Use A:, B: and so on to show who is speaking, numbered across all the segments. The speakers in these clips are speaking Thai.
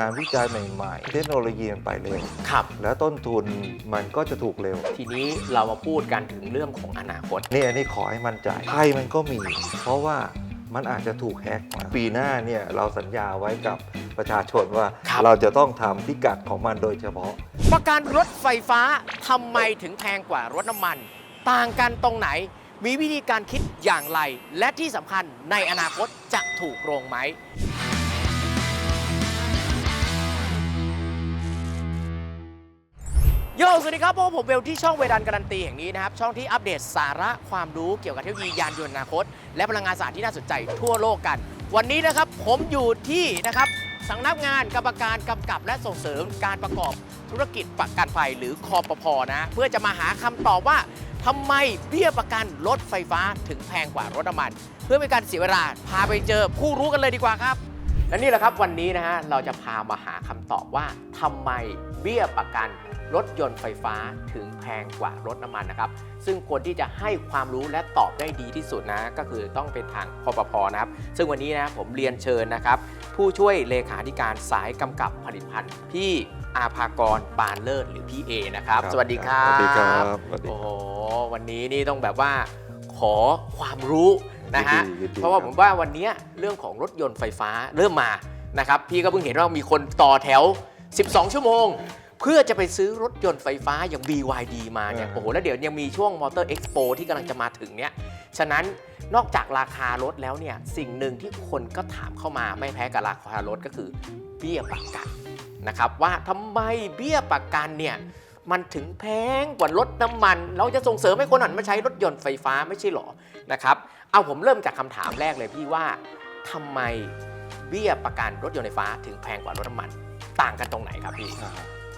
A: งานวิจัยใหม่ ๆ เทคโนโลยีมันไปเร็ว
B: ครับ
A: แล้วต้นทุนมันก็จะถูกเร็ว
B: ทีนี้เรามาพูดกันถึงเรื่องของอนาคต
A: นี่อันนี้ขอให้มั่นใจภัยมันก็มี เพราะว่ามันอาจจะถูกแฮกมาปีหน้าเนี่ยเราสัญญาไว้กับประชาชนว่า
B: ครับ
A: เราจะต้องทำพิกัดของมันโดยเฉพาะ
B: ประกันรถไฟฟ้าทำไมถึงแพงกว่ารถน้ำมัน ต่างกันตรงไหน มีวิธีการคิดอย่างไร และที่สำคัญในอนาคตจะถูกโรงไหม โยสวัสดีครับพบกับผมเวลที่ช่องเวดันการันตีแห่งนี้นะครับ ช่องที่อัปเดตสาระความรู้เกี่ยวกับเทคโนโลยียานยนต์อนาคต และพลังงานสะอาดที่น่าสนใจทั่วโลกกัน วันนี้นะครับผมอยู่ที่นะครับสำนักงานกรรมการกำกับและส่งเสริมการประกอบธุรกิจประกันภัยหรือคอปพอนะเพื่อจะมาหาคำตอบว่าทำไมเบี้ยประกันรถไฟฟ้าถึงแพงกว่ารถน้ำมัน เพื่อเป็นการเสียเวลาพาไปเจอผู้รู้กันเลยดีกว่าครับ และนี่แหละครับวันนี้นะฮะเราจะพามาหาคำตอบว่าทำไมเบี้ยประกันรถยนต์ไฟฟ้าถึงแพงกว่ารถน้ำมันนะครับ ซึ่งคนที่จะให้ความรู้และตอบได้ดีที่สุดนะ ก็คือต้องเป็นทางคอปพนะครับ ซึ่งวันนี้นะผมเรียนเชิญนะครับ ผู้ช่วยเลขาธิการสายกำกับผลิตภัณฑ์พี่อาภากรปานเลิศหรือพี่เอนะครับ
A: ครับ
B: สวัสดีครับ
A: สวัสดีครับสวัสดี
B: โอ้โหวันนี้นี่ต้องแบบว่าขอความรู้ นะฮะ
A: ยินดียินดี
B: เพราะว่า
A: ค
B: ผ
A: รับ
B: มว่าวันนี้เรื่องของรถยนต์ไฟฟ้าเริ่มมานะครับพี่ก็เพิ่งเห็นว่ามีคนต่อแถว 12 ชั่วโมง เพื่อจะไปซื้อรถยนต์ไฟฟ้าอย่าง BYD มาเนี่ย
A: อ่า
B: โอ้โหแล้วเดี๋ยวยังมีช่วงมอเตอร์เอ็กซ์โปที่กำลังจะมาถึงเนี่ยฉะนั้นนอกจากราคารถแล้วเนี่ยสิ่งหนึ่งที่คนก็ถามเข้ามาไม่แพ้กับราคารถก็คือเบี้ยประกันนะครับว่าทำไมเบี้ยประกันเนี่ยมันถึงแพงกว่ารถน้ำมัน เราจะส่งเสริมให้คนหันมาใช้รถยนต์ไฟฟ้าไม่ใช่หรอนะครับ เอาผมเริ่มจากคำถามแรกเลยพี่ว่าทำไมเบี้ยประกันรถยนต์ไฟฟ้าถึงแพงกว่ารถน้ำมัน ต่างกันตรงไหนครับพี่
A: อ่า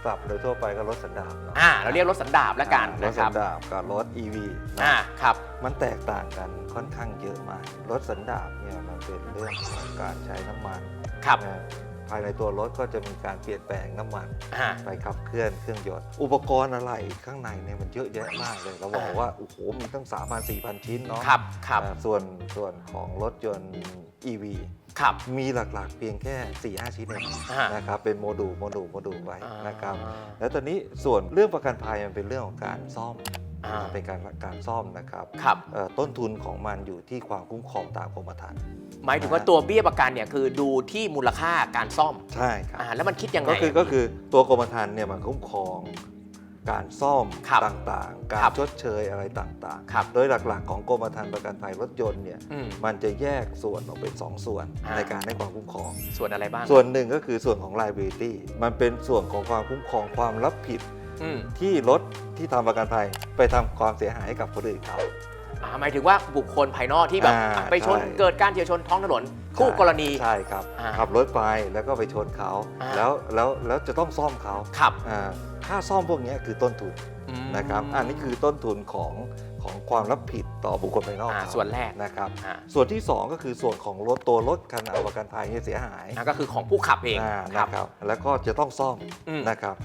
A: ปรับโดยทั่วไปก็รถสันดาปเนาะ
B: อ่าเราเรียกรถสันดาปแล้วกัน
A: รถ
B: นะค
A: สั
B: รับ
A: นดาปกับรถ EV นะ
B: อ่าครับ
A: มันแตกต่างกันค่อนข้างเยอะมาก รถสันดาปเนี่ยมันเป็นเรื่องของการใช้น้ำมัน
B: ครับ
A: นะ ภายในตัวรถก็จะมีการเปลี่ยนแปลงน้ำมัน
B: อ่า
A: ไปขับเคลื่อนเครื่องยนต์อุปกรณ์อะไรข้างในเนี่ยมันเยอะแยะมากเลย เราบอก
B: อ่า
A: ว่า โอ้โห มีตั้ง 3 0 0 4 0 0 ชิ้นเนาะ
B: ครับครับ
A: อ่าส่วนส่วนของรถยนต์ EV
B: ครับ
A: มีหลักๆ เพียงแค่ 4-5 ชิ้นเอง
B: อ่า
A: นะครับเป็นโมดูลโมดูลโมดูลไว้นะครับ
B: อ่า
A: แล้วตอนนี้ส่วนเรื่องประกันภัยมันเป็นเรื่องของการซ่อม
B: อ่า
A: เป็นการการซ่อมนะครับ
B: ครับ
A: เอ่อต้นทุนของมันอยู่ที่ความคุ้มครองตามกรมธรรม์
B: หมายถึงว่าตัวเบี้ยประกันเนี่ยคือดูที่มูลค่าการซ่อม
A: ใช่ครับ
B: อ่าแล้วมันคิดยังไง
A: ก็คือ
B: อะ
A: ก็คือตัวกรมธรรม์เนี่ยมันคุ้มครองการซ่อม
B: ครับ
A: ต่างๆ กา
B: ครั
A: ร
B: บ
A: ชดเชยอะไรต่าง
B: ครับ
A: ๆ โดยหลักๆ ของกรมธรรม์ประกันภัยรถยนต์เนี่ย
B: อืม
A: มันจะแยกส่วนออกเป็น 2 ส่วน
B: อ่า
A: ในการให้ความคุ้มครอง
B: ส่วนอะไรบ้าง
A: ส่วนหนึ่งก็คือส่วนของ liability มันเป็นส่วนของความคุ้มครองความรับผิด
B: อืม
A: ที่รถที่ทำประกันภัยไปทำความเสียหายให้กับคนอื่นเขา
B: อ่าหมายถึงว่าบุคคลภายนอกที่แบบ
A: อ่า
B: อะไปชน
A: ใช่
B: เกิดการเฉียวชนท้องถนนคู่กรณี
A: ใช่ครับ
B: อ่า
A: ขับรถไปแล้วก็ไปชนเขา
B: อ่า
A: แล้วแล้วแล้วจะต้องซ่อมเขา
B: ขับ
A: อ่าค่าซ่อมพวกเนี้ยคือต้นทุน
B: อืม
A: นะครับอันนี้คือต้นทุนของของความรับผิดต่อบุคคลภายนอก
B: อ่า
A: เขา
B: ส่วนแรก
A: นะครับ
B: อ่า
A: ส่วนที่ 2 ก็คือส่วนของรถตัวรถคันเอาประกันภัยเนี่ยเสียหาย
B: อ่าก็คือของผู้ขับเอง
A: อ่า
B: ครับ
A: นะครับแล้วก็จะต้องซ่อม
B: อืม
A: นะครับ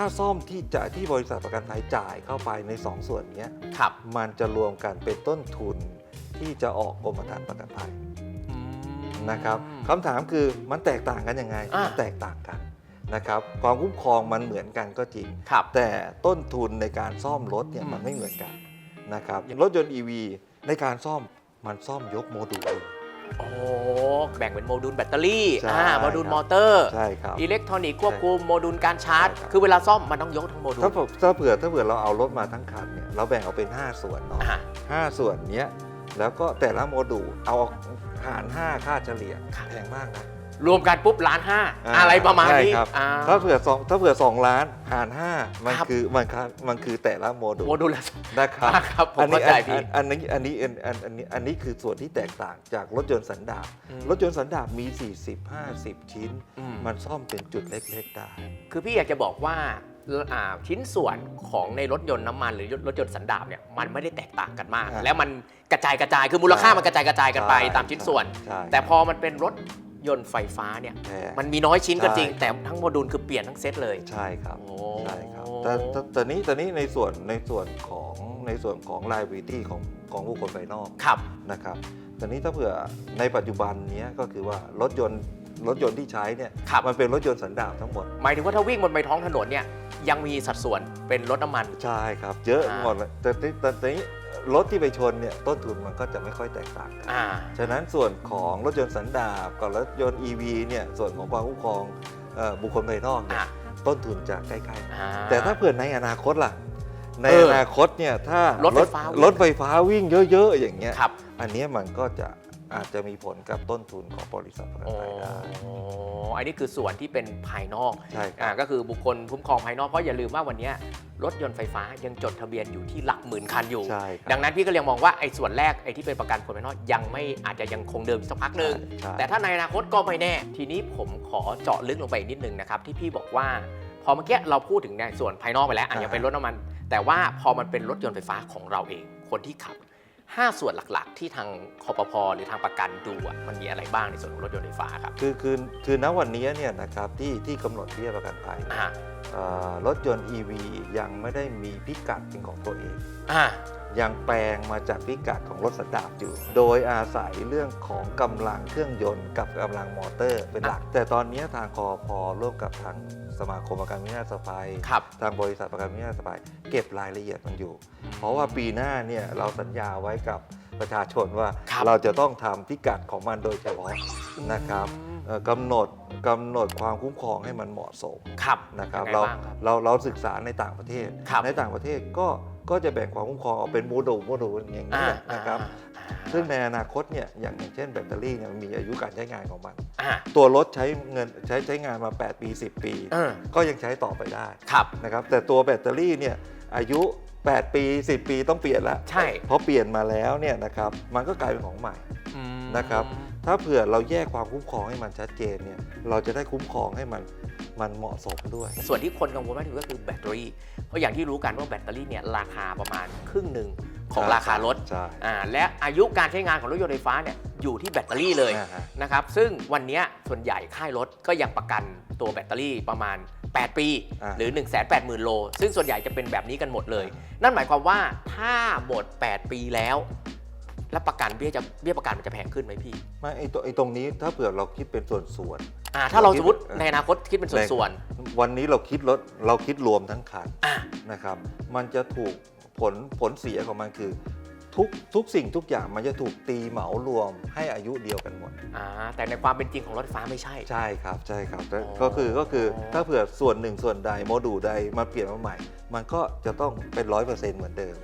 A: ค่าซ่อมที่จะที่บริษัทประกันภัยจ่ายเข้าไปใน 2 ส่วนเนี้ย
B: ครับ
A: มันจะรวมกันเป็นต้นทุนที่จะออกกรมธรรม์ประกันภัย
B: อืม
A: นะครับคำถามคือมันแตกต่างกันยังไง
B: อ่ามั
A: มันแตกต่างกันนะครับความคุ้มครองมันเหมือนกันก็จริง
B: ครับ
A: แต่ต้นทุนในการซ่อมรถเนี่ย
B: อืม
A: มันไม่เหมือนกันนะครับรถยนต์ EV ในการซ่อมมันซ่อมยกโมดูลเลย
B: โอ้แบ่งเป็นโมดูลแบตเตอรี่
A: ใช่
B: อ่าโมดูล
A: ครับ
B: มอเตอร์
A: ใช่ครับ
B: อิเล็กทรอนิกส์ควบคุมโมดูลการชาร์จ
A: ใช่ครับ
B: คือเวลาซ่อมมันต้องยกทั้งโมดูล
A: ถ้าเผื่อถ้าเผื่อถ้าเผื่อเราเอารถมาทั้งคันเนี่ยเราแบ่งออกเป็น 5 ส่วนเนาะ
B: อ่า
A: ห้าส่วนเนี้ยแล้วก็แต่ละโมดูลเอาหาร 5 ค่าเฉลี่ย
B: ครับ
A: แพงมากนะ
B: รวมกันปุ๊บล้านห้า
A: อ่า
B: อะไรประมาณนี้
A: ใช่ครับ
B: อ่า
A: ถ้าเผื่อสองถ้าเผื่อ2ล้านหาร5มัน
B: ครับ
A: คือมันคือมันคือแต่ละโมดูล
B: โมดูลละ
A: นะครับ
B: ครับผม
A: อันนี้
B: เข้าใจ
A: อัน
B: พี่
A: อันอันนี้อันนี้อันอันอันนี้อันนี้คือส่วนที่แตกต่างจากรถยนต์สันดาป
B: อืม
A: รถยนต์สันดาปมี 40 50 ชิ้น
B: อืม
A: มันซ่อมเป็นจุดเล็กๆได้
B: คือพี่อยากจะบอกว่าอ่าชิ้นส่วนของในรถยนต์น้ำมันหรือรถยนต์สันดาปเนี่ยมันไม่ได้แตกต่างกันมาก
A: อ่า
B: แล้วมันกระจายกระจายคือมูลค่า
A: ใช่
B: มันกระจายกระจายกันไป
A: ใช่
B: ตามชิ้นส่วน
A: ใช่
B: แต่พอมันเป็นรถ ยนต์ไฟฟ้าเนี่ย
A: แพง
B: มันมีน้อยชิ้นก็จริง
A: ใช่
B: แต่ทั้งโมดูลคือเปลี่ยนทั้งเซตเลย
A: ใช่ครับ
B: โอ้
A: ใช่ครับแต่แต่แต่นี้แต่นี้ในส่วนในส่วนของในส่วนของ liability ของของบุคคลภายนอก
B: ครับ
A: นะครับแต่นี้ถ้าเผื่อในปัจจุบันเนี้ยก็คือว่ารถยนต์รถยนต์ที่ใช้เนี่ย
B: ครับ
A: มันเป็นรถยนต์สันดาปทั้งหมด
B: หมายถึงว่าถ้าวิ่งบนใบท้องถนนเนี่ยยังมีสัดส่วนเป็นรถน้ำมัน
A: ใช่ครับ เยอะ
B: อ่า
A: หมดเลยแต่ที่แต่ทีนี้ รถที่ไปชนเนี่ยต้นทุนมันก็จะไม่ค่อยแตกต่างกัน
B: อ่า
A: ฉะนั้นส่วนของรถยนต์สันดาปกับรถยนต์ EV เนี่ยส่วนของความคุ้มครองเอ่อบุคคลภายนอกเนี่ย
B: อ่า
A: ต้นทุนจะใกล้ๆกัน
B: อ่า
A: แต่ถ้าเผื่อในอนาคตล่ะ ใน
B: เออ
A: อนาคตเนี่ยถ้าร
B: ถไฟฟ้าวิ่ง
A: รถไฟฟ้าวิ่งเยอะ ๆ อย่างเงี้ย
B: ครับ
A: อันเนี้ยมันก็จะ อาจจะมีผลกับต้นทุนของบริษัทประกัน
B: อ๋อ
A: ภัยได้
B: อันนี้คือส่วนที่เป็นภายนอก
A: ใช่ค
B: อ่า
A: รับ
B: ก็คือบุคคลคุ้มครองภายนอกเพราะอย่าลืมว่าวันเนี้ยรถยนต์ไฟฟ้ายังจดทะเบียนอยู่ที่หลักหมื่นคันอยู่
A: ใช่ครับ
B: ดังนั้นพี่ก็ยังมองว่าไอ้ส่วนแรกไอ้ที่เป็นประกันคนภายนอกยังไม่อาจจะยังคงเดิมสักพักหนึ่ง
A: ใช่
B: แต่ถ้าในอนาคตก็ไม่แน่ ทีนี้ผมขอเจาะลึกลงไปอีกนิดนึงนะครับที่พี่บอกว่า พอเมื่อกี้เราพูดถึงในส่วนภายนอกไปแล้วอะยังเป็นรถน้ำมัน แต่ว่าพอมันเป็นรถยนต์ไฟฟ้าของเราเอง คนที่ขับ 5 ส่วนหลักๆ ที่ทางคอปพหรือทางประกันดูอะมันมีอะไรบ้างในส่วนของรถยนต์ไฟฟ้าครับ
A: คือคือคือณวันนี้เนี่ยนะครับที่ที่กำหนดเบี้ยประกันภัย
B: อ่า
A: เอ่อรถยนต์ EV ยังไม่ได้มีพิกัดเป็นของตัวเอง
B: อ่า
A: ยังแปลงมาจากพิกัดของรถสันดาปอยู่ โดยอาศัยเรื่องของกำลังเครื่องยนต์กับกำลังมอเตอร์เป็นหลัก แต่ตอนนี้ทางคอพอร่วมกับทาง สมาคมประกันวินาศภัย
B: ครับ
A: ทางบริษัทประกันวินาศภัย เก็บรายละเอียดมันอยู่ เพราะว่าปีหน้าเนี่ยเราสัญญาไว้กับประชาชนว่า
B: ครับ
A: เราจะต้องทำพิกัดของมันโดยเฉพาะนะครับเอ่อกำหนดกำหนดความคุ้มครองให้มันเหมาะสม
B: ครับ
A: นะครับ
B: ยังไง
A: เรา
B: บ้างครับ
A: เราเราศึกษาในต่างประเทศ
B: ครับ
A: ในต่างประเทศก็ ก็จะแบ่งความคุ้มครองออกเป็นโมดูลโมดูลอย่างนี้
B: อ่า
A: แหละนะครับ
B: อ่า
A: ซึ่งในอนาคตเนี่ยอย่างอย่างเช่นแบตเตอรี่เนี่ยมันมีอายุการใช้งานของมัน
B: อ่า
A: ตัวรถใช้เงินใช้ใช้งานมา 8 ปี 10 ปี
B: เออ
A: ก็ยังใช้ต่อไปได้
B: ครับ
A: นะครับแต่ตัวแบตเตอรี่เนี่ยอายุ 8 ปี 10 ปีต้องเปลี่ยนแล้ว
B: ใช่
A: พอเปลี่ยนมาแล้วเนี่ยนะครับมันก็กลายเป็นของใหม่
B: อืม
A: นะครับ ถ้าเผื่อเราแยกความคุ้มครองให้มันชัดเจนเนี่ยเราจะได้คุ้มครองให้มันมันเหมาะสมด้วย
B: ส่วนที่คนกังวลมากที่สุดก็คือแบตเตอรี่ เพราะอย่างที่รู้กันว่าแบตเตอรี่เนี่ยราคาประมาณครึ่งหนึ่งของราคารถ
A: ใช่
B: อ่าและอายุการใช้งานของรถยนต์ไฟฟ้าเนี่ยอยู่ที่แบตเตอรี่เลย
A: อ่าฮะ
B: นะครับ ซึ่งวันเนี้ยส่วนใหญ่ค่ายรถก็ยังประกันตัวแบตเตอรี่ประมาณ 8 ปี
A: อ่า
B: หรือ 1 8 0 0 0 0 โล ซึ่งส่วนใหญ่จะเป็นแบบนี้กันหมดเลย นั่นหมายความว่าถ้าหมด 8 ปีแล้ว แล้วประกันเบี้ยจะเบี้ยประกันมันจะแพงขึ้นไหมพี่
A: ไม่ไอตัวไอตรงนี้ถ้าเผื่อเราคิดเป็นส่วนส่วน
B: อ่าถ้าเราสมมติ
A: เออ
B: ในอนาคตคิดเป็นส่วน
A: ๆวันนี้เราคิดรถเราคิดรวมทั้งคัน
B: ๆอ่า
A: นะครับมันจะถูกผลผลเสียของมันคือทุกทุกสิ่งทุกอย่างมันจะถูกตีเหมารวมให้อายุเดียวกันหมด
B: อ่าแต่ในความเป็นจริงของรถไฟฟ้าไม่ใช่
A: ใช่ครับใช่ครับแต่
B: อ๋อ
A: ก็คือก็คือถ้าเผื่อส่วนหนึ่งส่วนใดโมดูลใดมาเปลี่ยนมาใหม่ มันก็จะต้องเป็นร้อยเปอร์เซ็นต์เหมือนเดิม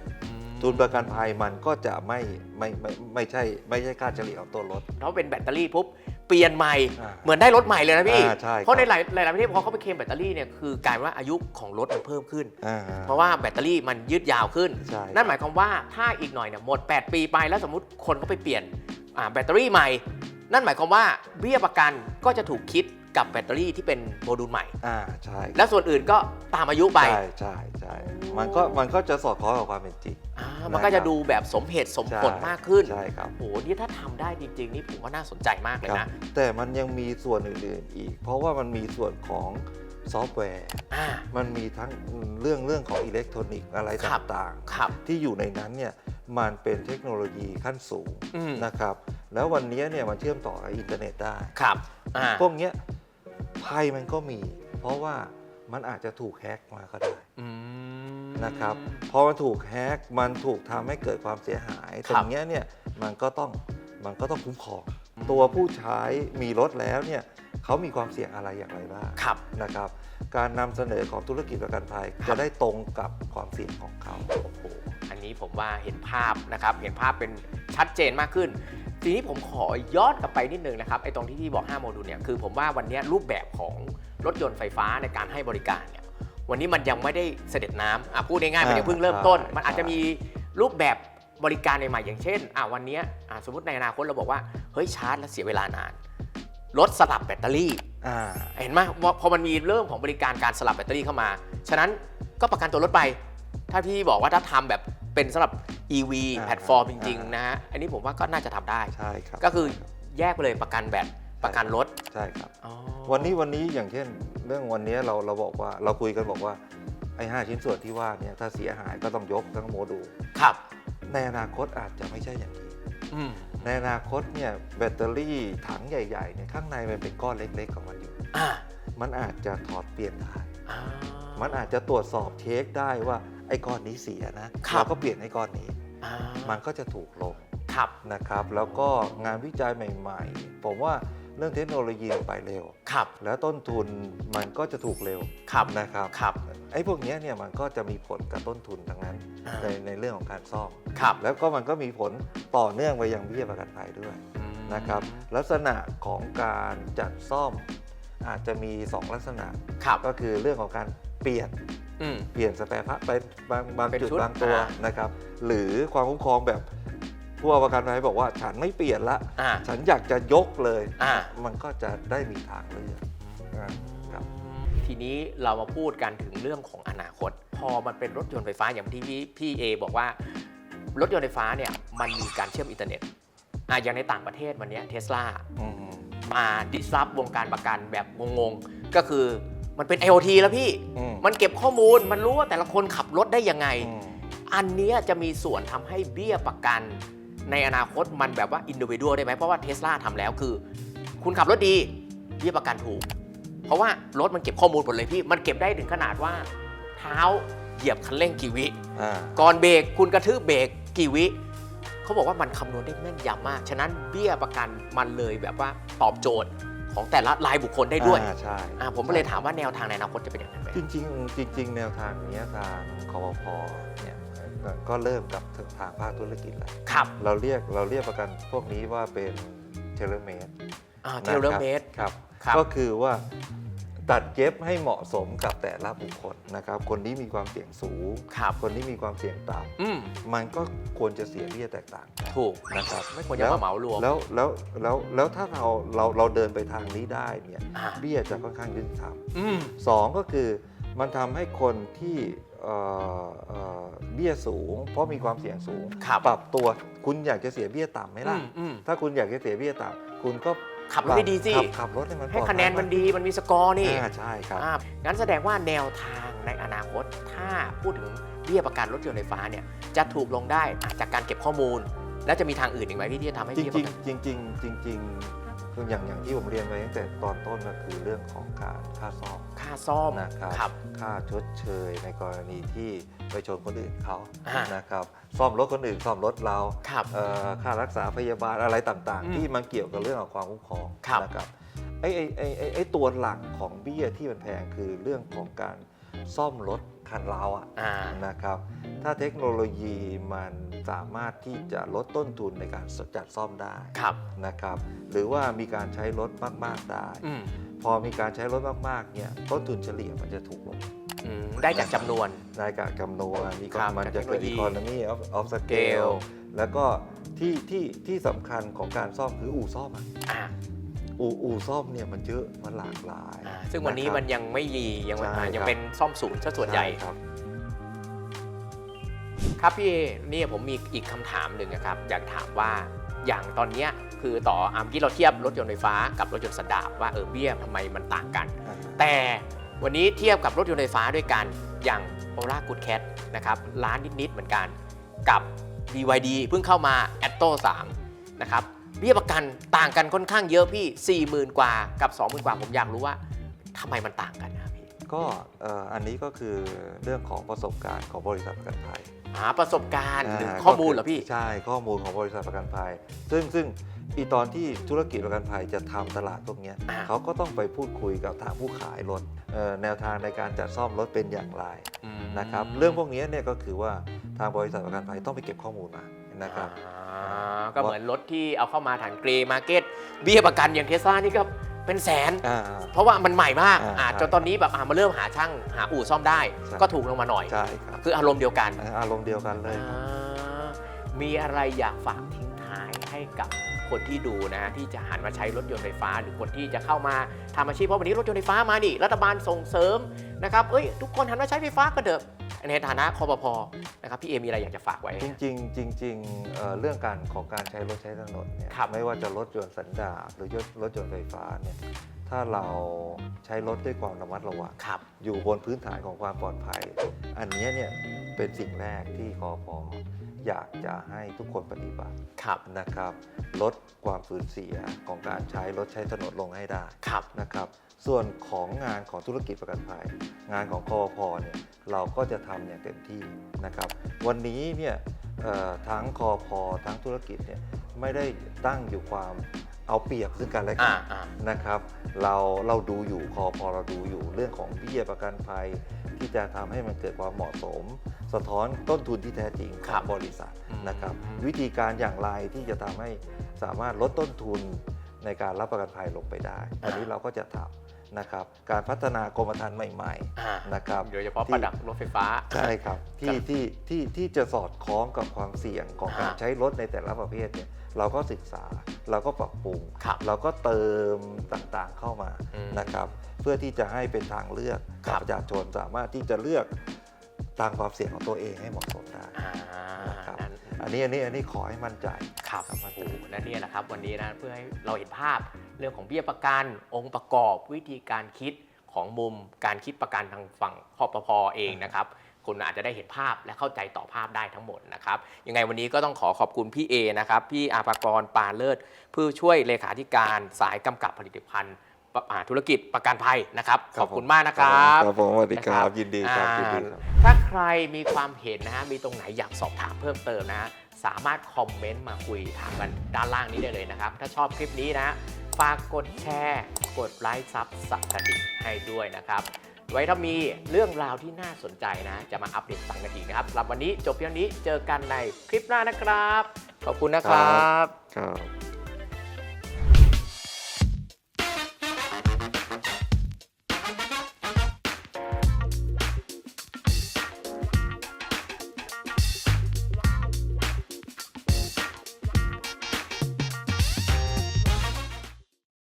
A: ทุนประกันภัยมันก็จะไม่ไม่ไม่ไม่ใช่ไม่ใช่ค่าเฉลี่ยของตัวรถ
B: เพราะเป็นแบตเตอรี่ปุ๊บเปลี่ยนใหม่
A: อ่า
B: เหมือนได้รถใหม่เลยนะพี่
A: อ่าใช่ครับ
B: เพราะในหลายหลายๆประเทศพอเขาไปเคลมแบตเตอรี่เนี่ยคือกลายเป็นว่าอายุของรถมันเพิ่มขึ้น
A: อ่า
B: เพราะว่าแบตเตอรี่มันยืดยาวขึ้น
A: ใช่
B: นั่นหมายความว่าถ้าอีกหน่อยเนี่ยหมด 8 ปีไปแล้วสมมติคนก็ไปเปลี่ยนอ่าแบตเตอรี่ใหม่ นั่นหมายความว่าเบี้ยประกันก็จะถูกคิด กับแบตเตอรี่ที่เป็นโมดูลใหม่
A: อ่าใช่
B: แล้วส่วนอื่นก็ตามอายุไป
A: ใช่ใช่ใช่มันก็มันก็จะสอดคล้องกับความเป็นจริง
B: อ่ามันก็
A: นะครับ
B: จะดูแบบสมเหตุสมผล
A: ใช่
B: มากขึ้น
A: ใช่ครับ
B: โหนี่ถ้าทำได้จริง ๆ นี่ผมว่าน่าสนใจมากเลย
A: ครับ
B: นะ
A: แต่มันยังมีส่วนอื่นๆอีก เพราะว่ามันมีส่วนของซอฟต์แวร์
B: อ่า
A: มันมีทั้งเรื่องเรื่องของอิเล็กทรอนิกส์อะไร
B: ครับ
A: ต่าง
B: ครับ
A: ๆ ที่อยู่ในนั้นเนี่ยมันเป็นเทคโนโลยีขั้นสูง
B: อืม
A: นะครับ แล้ววันนี้เนี่ยมันเชื่อมต่อกับอินเทอร์เน็ตได้
B: ครับอ่า
A: พวกเนี้ย ภัยมันก็มี เพราะว่ามันอาจจะถูกแฮ็กมาก็ได้
B: อืม
A: นะครับพอมันถูกแฮ็กมันถูกทำให้เกิดความเสียหาย
B: ค
A: ต
B: รับ
A: รงเนี้ยเนี่ยมันก็ต้องมันก็ต้องคุ้มครอง
B: อืม
A: ตัวผู้ใช้มีรถแล้วเนี่ยเขามีความเสี่ยงอะไรอย่างไรบ้าง
B: ครับ
A: นะครับ การนำเสนอของธุรกิจประกันภัย
B: ครับ
A: จะได้ตรงกับความเสี่ยงของเขา
B: โอ้โหอันนี้ผมว่าเห็นภาพนะครับ เห็นภาพเป็นชัดเจนมากขึ้น ทีนี้ผมขอย้อนกลับไปนิดนึงนะครับไอ้ตรงที่พี่บอก 5 โมดูลเนี่ยคือผมว่าวันนี้รูปแบบของรถยนต์ไฟฟ้าในการให้บริการเนี่ยวันนี้มันยังไม่ได้เสด็จน้ำอะพูดง่ายๆมันยังเพิ่งเริ่มต้น
A: ใช่
B: มันอาจจะมีรูปแบบ บริการใหม่ๆอย่างเช่นอะวันนี้อะสมมติในอนาคตเราบอกว่าเฮ้ยชาร์จแล้วเสียเวลานานรถสลับแบตเตอรี่
A: อ่า
B: เห็นไหมว่าพอมันมีเรื่องของบริการการสลับแบตเตอรี่เข้ามา ฉะนั้นก็ประกันตัวรถไป ถ้าพี่บอกว่าถ้าทำแบบเป็นสำหรับ EV
A: อ่า
B: แพลตฟอร์มจริง
A: อ่า
B: ๆนะฮะอันนี้ผมว่าก็น่าจะทำได้
A: ใช่ครับ
B: ก็คือแยกไปเลยประกันแบตประกันรถ
A: ใช่ครับ
B: อ๋อ
A: วันนี้วันนี้อย่างเช่น เรื่องวันนี้เราเราบอกว่าเราคุยกันบอกว่าไอ้ห้าชิ้นส่วนที่ว่าเนี่ยถ้าเสียหายก็ต้องยกทั้งโมดูล
B: ครับ
A: ในอนาคตอาจจะไม่ใช่อย่างนี้
B: อืม
A: ในอนาคตเนี่ยแบตเตอรี่ถังใหญ่ๆเนี่ยข้างในมันเป็นก้อนเล็กๆของมันอยู่
B: อ่า
A: มันอาจจะถอดเปลี่ยนได้
B: อ่า
A: มันอาจจะตรวจสอบเช็คได้ว่าไอ้ก้อนนี้เสียนะครับเราก็เปลี่ยนไอ้ก้อนนี้
B: อ่า
A: มันก็จะถูกลง
B: ครับ
A: นะครับ แล้วก็งานวิจัยใหม่ ๆ ผมว่า เรื่องเทคโนโลยีไปเร็ว
B: ครับ
A: แล้วต้นทุนมันก็จะถูกเร็ว
B: ครับ
A: นะครับ
B: ครับ
A: ไอ้พวกเนี้ยเนี่ยมันก็จะมีผลกับต้นทุนทั้งนั้น
B: อ่า
A: ในในเรื่องของการซ่อม
B: ครับ
A: แล้วก็มันก็มีผลต่อเนื่องไปยังเบี้ยประกันภัยด้วย
B: อืม
A: นะครับลักษณะของการจัดซ่อมอาจจะมี 2 ลักษณะ
B: ครับ
A: ก็คือเรื่องของการเปลี่ยน
B: อืม
A: เปลี่ยนสแปร์พาร์ทไปบางบาง
B: เป็น
A: จุด
B: ชุด
A: บางตัว
B: อ่า
A: นะครับ หรือความคุ้มครองแบบ ผู้ประกันภัยบอกว่าฉันไม่เปลี่ยนละ
B: อ่า
A: ฉันอยากจะยกเลย
B: อ่า
A: มันก็จะได้มีทางเลือกอ่าครับ
B: ทีนี้เรามาพูดกันถึงเรื่องของอนาคต พอมันเป็นรถยนต์ไฟฟ้าอย่างที่พี่พี่เอบอกว่า รถยนต์ไฟฟ้าเนี่ยมันมีการเชื่อมอินเทอร์เน็ตอะอย่างในต่างประเทศวันเนี้เทสลา
A: อืม
B: มาดิสรับวงการประกันแบบงงๆ ก็คือมันเป็น IoT แล้วพี่
A: อืม
B: มันเก็บข้อมูลมันรู้ว่าแต่ละคนขับรถได้ยังไง
A: อืม
B: อันเนี้ยจะมีส่วนทำให้เบี้ยประกัน ในอนาคตมันแบบว่าอินดิวิ u a l ได้ไหมเพราะว่าเทสลาทำแล้วคือ คุณขับรถดีเบี้ยประกันถูก เพราะว่ารถมันเก็บข้อมูลหมดเลยพี่ มันเก็บได้ถึงขนาดว่า เท้าเหยียบคันเร่งกี่วิ
A: อ่า
B: ก่อนเบรกคุณกระทืบเบรกกี่วิเขาบอกว่ามันคำนวณได้แม่นยำมาก ฉะนั้นเบี้ยประกันมันเลยแบบว่าตอบโจทย์ของแต่ละรายบุคคลได้ด้วย
A: อ่าใช่
B: อ่าผมก็เลยถามว่าแนวทางในอนาคตจะเป็นอย่างไรไหม
A: จริง ๆ จริง ๆ แนวทางเนี้ยทางคอปพเนี่ย ก็ก็เริ่มกับทางภาคธุรกิจแล้ว
B: ครับ
A: เราเรียกเราเรียกประกันพวกนี้ว่าเป็นเทเลเมด
B: เทเลเมตร
A: ครับ
B: ครับ
A: ก็คือว่าตัดเย็บให้เหมาะสมกับแต่ละบุคคลนะครับ คนนี้มีความเสี่ยงสูง
B: ครับ
A: คนนี้มีความเสี่ยงต่
B: อืมำ
A: มันก็ควรจะเสียเบี้ยแตกต่างกัน
B: ถูก
A: นะครับ
B: ไม่ควรจะมาเหมารวม
A: แล้วแล้วแล้วแล้วถ้าเราเราเราเดินไปทางนี้ได้เนี่ย
B: อ่า
A: เบี้ยจะค่อนข้างยุติธรรม
B: อืม
A: สองก็คือมันทำให้คนที่ เอ่อเอ่อเบี้ยสูง เพราะมีความเสี่ยงสูง
B: ครับ
A: ปรับตัวคุณอยากจะเสียเบี้ยต่ำไหมล่ะ
B: อืมอืม
A: ถ้าคุณอยากจะเสียเบี้ยต่ำคุณก็
B: ขับรถให้ดีสิ
A: ขับขับรถให้มัน
B: ให้
A: ปลอดภัย
B: คะแนนมันดีมันมีสกอร์นี่
A: อ่าใช่ครับ
B: อ่างั้นแสดงว่าแนวทางในอนาคต ถ้าพูดถึงเบี้ยประกันรถยนต์ไฟฟ้าเนี่ยจะถูกลงได้อะจากการเก็บข้อมูล แล้วจะมีทางอื่นอีกไหมพี่ที่จะทำให้
A: จ
B: เบี้
A: ริ
B: ย
A: ง
B: ป
A: จริ
B: ระ
A: ง
B: กัน
A: จริงจริงๆจริง ๆ คืออย่างอย่างที่ผมเรียนไปตั้งแต่ตอนต้นก็คือเรื่องของการค่าซ่อม
B: ค่าซ่อม
A: นะครับ
B: ครับ
A: ค่าชดเชยในกรณีที่ไปชนคนอื่นเขา
B: อ่าน
A: นะครับซ่อมรถคนอื่นซ่อมรถเรา
B: ครับ
A: เอ่อค่ารักษาพยาบาลอะไรต่าง
B: อืม
A: ๆ ที่มันเกี่ยวกับเรื่องของความคุ้มครอง
B: ครับ
A: นะครับไอ้ไอ้ไอ้ไอ้ไอ้ตัวหลักของเบี้ยที่มันแพงคือเรื่องของการซ่อมรถคันเราอะ
B: อ่า
A: นะครับ ถ้าเทคโนโลยีมัน สามารถที่จะลดต้นทุนในการจัดซ่อมได้
B: ครับ
A: นะครับ หรือว่ามีการใช้รถมาก ๆ ได้
B: อืม
A: พอมีการใช้รถมากๆเนี่ยต้นทุนเฉลี่ยมันจะถูกลง
B: อืมได้จากจำนวน
A: ในการคำนวณมี
B: ครับ
A: มันจะเกิด
B: เทคโนโลยี
A: economy of of scale
B: Scale
A: แล้วก็ที่ที่ที่สำคัญของการซ่อมคืออู่ซ่อมอะ
B: อ่า
A: อู่อู่ซ่อมเนี่ยมันเยอะมันหลากหลาย
B: อ่าซึ่งวันนี้ะ
A: ครับ
B: มันยังไม่มียังไม่
A: ใช่
B: อ่ายัง
A: ครับ
B: เป็นซ่อมศูนย์ซะส่วนใหญ่
A: ช่ครับ
B: ครับพี่เอเนี่ยผมมีอีกคำถามหนึ่งนะครับอยากถามว่าอย่างตอนเนี้ยคือต่ออะเมื่อกี้เราเทียบรถยนต์ไฟฟ้ากับรถยนต์สันดาปว่าเออเบี้ยทำไมมันต่างกัน
A: อ่า
B: แต่วันนี้เทียบกับรถยนต์ไฟฟ้าด้วยกันอย่าง o l a Good Cat นะครับล้านนิดๆเหมือนกัน กับ BYD เพิ่งเข้ามา a t t o 3นะครับเบี้ยประกันต่างกันค่อนข้างเยอะพี่ 40,000 กว่ากับ 20,000 กว่าผมอยากรู้ว่าทำไมมันต่างกันนะพี่
A: ก็เอ่ออันนี้ก็คือเรื่องของประสบการณ์ของบริษัทประกันภัย
B: หาประสบการณ์หรือ
A: อ่า
B: ข้อมูลเหรอพี่
A: ใช่ข้อมูลของบริษัทประกันภัย ซึ่งซึ่งอีตอนที่ธุรกิจประกันภัยจะทำตลาดพวกเนี้ย
B: อ่า
A: เขาก็ต้องไปพูดคุยกับทางผู้ขายรถเอ่อแนวทางในการจัดซ่อมรถเป็นอย่างไรนะครับเรื่องพวกนี้เนี่ยก็คือว่าทางบริษัทประกันภัยต้องไปเก็บข้อมูลมานะครับ
B: อ่าก็เหมือนรถที่เอาเข้ามาฐานเกรย์มาร์เก็ตเบี้ยประกันอย่างเทสลานี่ก็ เป็นแสน
A: อ่า
B: เพราะว่ามันใหม่มาก
A: อ่า
B: อ่า
A: ใช่
B: จนตอนนี้แบบอ่ามาเริ่มหาช่างหาอู่ซ่อมได้
A: ใช่
B: ก็ถูกลงมาหน่อย
A: ใช่ครับ
B: คืออารมณ์เดียวกัน
A: อ่าอารมณ์เดียวกันเลย
B: อ่ามีอะไรอยากฝากทิ้งท้ายให้กับ คนที่ดูนะฮะที่จะหันมาใช้รถยนต์ไฟฟ้า หรือคนที่จะเข้ามาทำอาชีพเพราะวันนี้รถยนต์ไฟฟ้ามาดิรัฐบาลส่งเสริมนะครับเอ้ยทุกคนหันมาใช้ไฟฟ้าก็เถอะในฐานะคอปพนะครับพี่เอมีอะไรอยากจะฝากไว้
A: จริงๆจริงๆเอ่อเรื่องการของการใช้รถใช้ถนนเนี่ย
B: ครับ
A: ไม่ว่าจะรถยนต์สันดาปหรือรถยนต์ไฟฟ้าเนี่ยถ้าเราใช้รถด้วยความระมัดระวัง
B: ครับ
A: อยู่บนพื้นฐานของความปลอดภัย อันเนี้ยเนี่ยเป็นสิ่งแรกที่คอพอ อยากจะให้ทุกคนปฏิบัติ
B: ครับ
A: นะครับ ลดความสูญเสียของการใช้รถใช้ถนนลงให้ได้
B: ครับ
A: นะครับ ส่วนของงานของธุรกิจประกันภัย งานของคอพเนี่ยเราก็จะทำอย่างเต็มที่นะครับ วันนี้เนี่ยเอ่อทั้งคอพทั้งธุรกิจเนี่ยไม่ได้ตั้งอยู่ความเอาเปรียบซึ่งกันและกั
B: อ่านอ่า
A: นะครับ เราเราดูอยู่คอพเราดูอยู่เรื่องของเบี้ยประกันภัย ที่จะทำให้มันเกิดความเหมาะสม สะท้อนต้นทุนที่แท้จริงข
B: ครั
A: อบงบริษัท
B: อืม
A: นะครับวิธีการอย่างไรที่จะทำให้สามารถลดต้นทุนในการรับประกันภัยลงไปได้ อันนี้เราก็จะทำนะครับ การพัฒนากรมธรรม์ใหม่
B: อ่า
A: ๆนะครับ
B: โดยเฉพาะ
A: ที่
B: ประดับรถไฟฟ้า
A: ใช่ครับที่
B: ครับ
A: ที่ที่ที่จะสอดคล้องกับความเสี่ยงของการ
B: ฮะ
A: ใช้รถในแต่ละประเภทเนี่ยเราก็ศึกษาเราก็ปรับปรุง
B: ครับ
A: เราก็เติมต่างๆเข้ามา
B: อืม
A: นะครับ เพื่อที่จะให้เป็นทางเลือก
B: ครั
A: กับบประชาชนสามารถที่จะเลือก ตามความเสี่ยงของตัวเองให้เหมาะสมได้
B: อ่า
A: นะครับ
B: นั่น
A: อันนี้อันนี้อันนี้ขอให้มั่นใจ
B: ครับ
A: ครับมั่น
B: โอ้
A: ใจ
B: โหนั่นเนี่ยแหละครับวันนี้นะเพื่อให้เราเห็นภาพเรื่องของเบี้ยประกันองค์ประกอบวิธีการคิดของมุมการคิดประกันทางฝั่งคอปพเองนะครับ คุณอาจจะได้เห็นภาพและเข้าใจต่อภาพได้ทั้งหมดนะครับยังไงวันนี้ก็ต้องขอขอบคุณพี่เอนะครับพี่อาภากรปาเลิศผู้ช่วยเลขาธิการสายกำกับผลิตภัณฑ์อ่า ธุรกิจประกันภัยนะครับ ขอบคุณมากนะครับ
A: ครับผมสวัสดีค
B: นะค
A: รั
B: รับ
A: ยินดีครับ
B: อ่า
A: ยินดีครับ
B: ถ้าใครมีความเห็นนะฮะมีตรงไหนอยากสอบถามเพิ่มเติมนะฮะสามารถคอมเมนต์มาคุยถามกันด้านล่างนี้ได้เลยนะครับ ถ้าชอบคลิปนี้นะฮะฝากกดแชร์ กดไลค์ซับสับกระดิ่งให้ด้วยนะครับ ไว้ถ้ามีเรื่องราวที่น่าสนใจนะ จะมาอัปเดตฟังกันอีกนะครับสำหรับวันนี้จบเพียงนี้เจอกันในคลิปหน้านะครับ ขอบคุณนะครับ
A: ครับ